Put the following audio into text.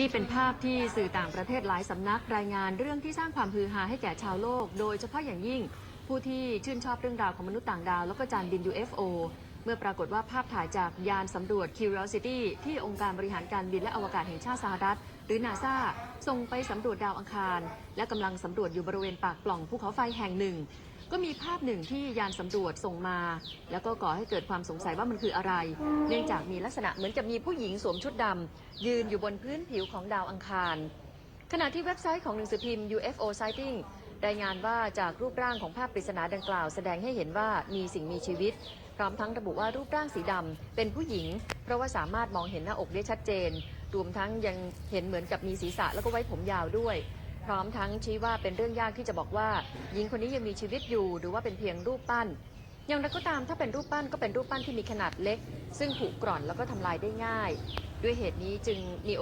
นี่เป็นภาพที่สื่อต่างประเทศหลายสำนักรายงานเรื่องที่สร้างความฮือฮาให้แก่ชาวโลก โดยเฉพาะอย่างยิ่ง ผู้ที่ชื่นชอบเรื่องราวของมนุษย์ต่างดาว แล้วก็จานบิน UFO เมื่อปรากฏว่าภาพถ่ายจากยานสำรวจ Curiosity ที่องค์การบริหารการบินและอวกาศแห่งชาติสหรัฐ หรือนาซาส่งไปสำรวจดาวอังคาร และกำลังสำรวจอยู่บริเวณปากปล่องภูเขาไฟแห่งหนึ่ง ก็มีภาพหนึ่งที่ยานสำรวจส่งมา แล้วก็ก่อให้เกิดความสงสัยว่ามันคืออะไร เนื่องจากมีลักษณะเหมือนกับมีผู้หญิงสวมชุดดำยืนอยู่บนพื้นผิวของดาวอังคาร ขณะที่เว็บไซต์ของหนังสือพิมพ์ UFO Sighting รายงานว่าจากรูปร่างของภาพปริศนาดังกล่าว แสดงให้เห็นว่ามีสิ่งมีชีวิต พร้อมทั้งระบุว่ารูปร่างสีดำเป็นผู้หญิง เพราะว่าสามารถมองเห็นหน้าอกได้ชัดเจน รวมทั้งยังเห็นเหมือนกับมีศีรษะแล้วก็ไว้ผมยาวด้วย พร้อมทั้งชี้ว่าเป็นเรื่องยากที่จะบอกว่าหญิงคนนี้ยังมีชีวิตอยู่หรือว่าเป็นเพียงรูปปั้น อย่างไรก็ตามถ้าเป็นรูปปั้นก็เป็นรูปปั้นที่มีขนาดเล็ก ซึ่งผุกร่อนแล้วก็ทำลายได้ง่าย ด้วยเหตุนี้จึงมี